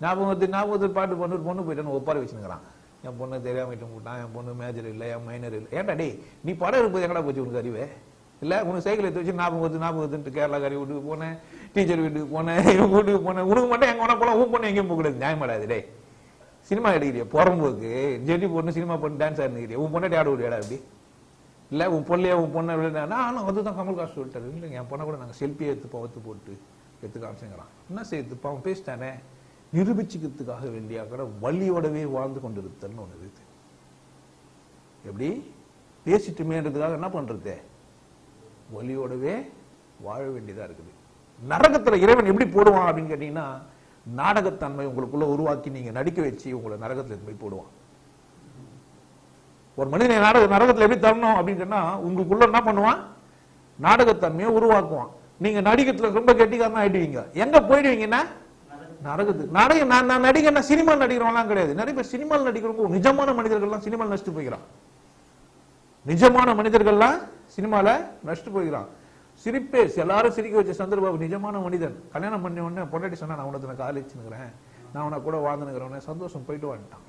ஞாபகம் வந்து ஞாபகம் வந்து பாட்டு பொண்ணு பொண்ணு போயிட்டு ஒப்பாரி வச்சுருக்கிறான் என் பொண்ணு தெரியாமல் விட்டு போட்டான் என் பொண்ணு மேஜர் இல்லை என் மைனர் இல்லை. ஏன்டா டேய் நீ படம் இருக்கும்போது எங்கடா போச்சு உனக்கு அறிவே? இல்லை உனக்கு சைக்கிள் எடுத்து வச்சு ஞாபகம் வந்து ஞாபகம் வந்துட்டு கேரளா கறி வீட்டுக்கு போனேன் டீச்சர் வீட்டுக்கு போனேன் இவங்க வீட்டுக்கு போனேன். உனக்கு மட்டும் எங்கே வேணா போலாம் உன் பொண்ணு எங்கேயும் போகக்கூடாது நியாயமாடாது டே சினிமா எடுக்கிறியா? புறம்போக்கு ஜெட்டி பொண்ணு சினிமா பொண்ணு டான்ஸ் ஆடுனுக்கிறியா உன் பொண்ணை ஆட விடுறியாடா அப்படி? இல்லை உன் பொண்ணையே உன் பொண்ணை விட ஆனால் அதுதான் தான் கமல்ஹாஸ் சொல்லிட்டாரு இல்லைங்க என் பொண்ணை கூட நாங்கள் செல்ஃபியை எடுத்து பவத்து போட்டு எடுத்து காமிச்சுங்கிறான் என்ன செய்யுது அவன் பேசிட்டானே. நிரூபிச்சுக்கிறதுக்காக வேண்டிய கூட வலியோடவே வாழ்ந்து கொண்டிருத்தல்னு ஒன்று இருக்குது எப்படி? பேசிட்டுமேன்றதுக்காக என்ன பண்றது? வலியோடவே வாழ வேண்டியதா இருக்குது. நரகத்துல இறைவன் எப்படி போடுவான் அப்படின்னு கேட்டீங்கன்னா நாடகத்தன்மை உங்களுக்குள்ள உருவாக்கி நீங்க நடிக்க வச்சு உங்களை நரகத்தில் போய் போடுவான். ஒரு மனிதனை நாடக நரகத்துல எப்படி தரணும் அப்படின்னு சொன்னால் உங்களுக்குள்ள என்ன பண்ணுவான்? நாடகத்தன்மையை உருவாக்குவான். நீங்க நடிகத்துல ரொம்ப கெட்டிக்காரனா ஆயிடுவீங்க. எங்க போயிடுவீங்கன்னா நடக்குது. நடிகை நான் நான் நடிகர்னா சினிமா நடிக்கிறவங்களாம் கிடையாது. நிறைய பேர் சினிமாவில் நடிக்கிறவங்க நிஜமான மனிதர்கள்லாம் சினிமாவில் நடிச்சுட்டு போய்க்கிறான். நிஜமான மனிதர்கள்லாம் சினிமால நடிச்சுட்டு போய்கிறான் சிரிப்பே எல்லாரும் சிரிக்க வச்ச சந்திரபாபு நிஜமான மனிதன். கல்யாணம் பண்ணி உடனே பொண்டாட்டி சொன்னா நான் உனக்கு நான் நான் உனக்கு கூட வாழ்ந்துனுக்கிறவனே சந்தோஷம் போயிட்டு வந்துட்டான்.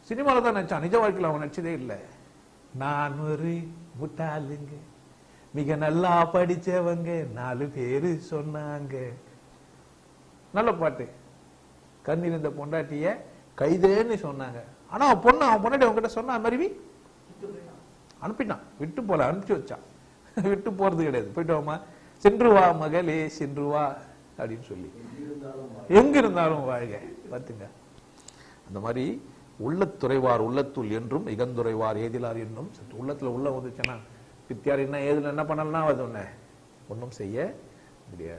சினிமாவில் தான் நினச்சான் நிஜ வாழ்க்கையில் அவன் நடிச்சதே இல்லை. நான் ஒரு முட்டாளுங்க. மிக நல்லா படிச்சவங்க. நாலு பேரு சொன்னாங்க. நல்ல பாட்டு. கண்ணீர் இந்த பொண்டாட்டிய கைதேன்னு சொன்னாங்க. ஆனா அவன் பொண்ணு அவன் பொண்டாட்டி அவன்கிட்ட சொன்னா மருவி அனுப்பிட்டான். விட்டு போல அனுப்பிச்சு வச்சான். விட்டு போறது கிடையாது. போயிட்டு வாமா சென்று வா மகளே சென்று வா அப்படின்னு சொல்லி. எங்க இருந்தாலும் வாழ்க. பார்த்துங்க. அந்த மாதிரி உள்ளத்துறைவார் உள்ளத்துள் என்றும் இகந்துறைவார் ஏதிலார் சற்று உள்ளத்துல உள்ள வந்துச்சுன்னா வித்தியார் என்ன ஏதுல என்ன பண்ணலாம் அது ஒண்ணு. ஒன்றும் செய்ய முடியாது.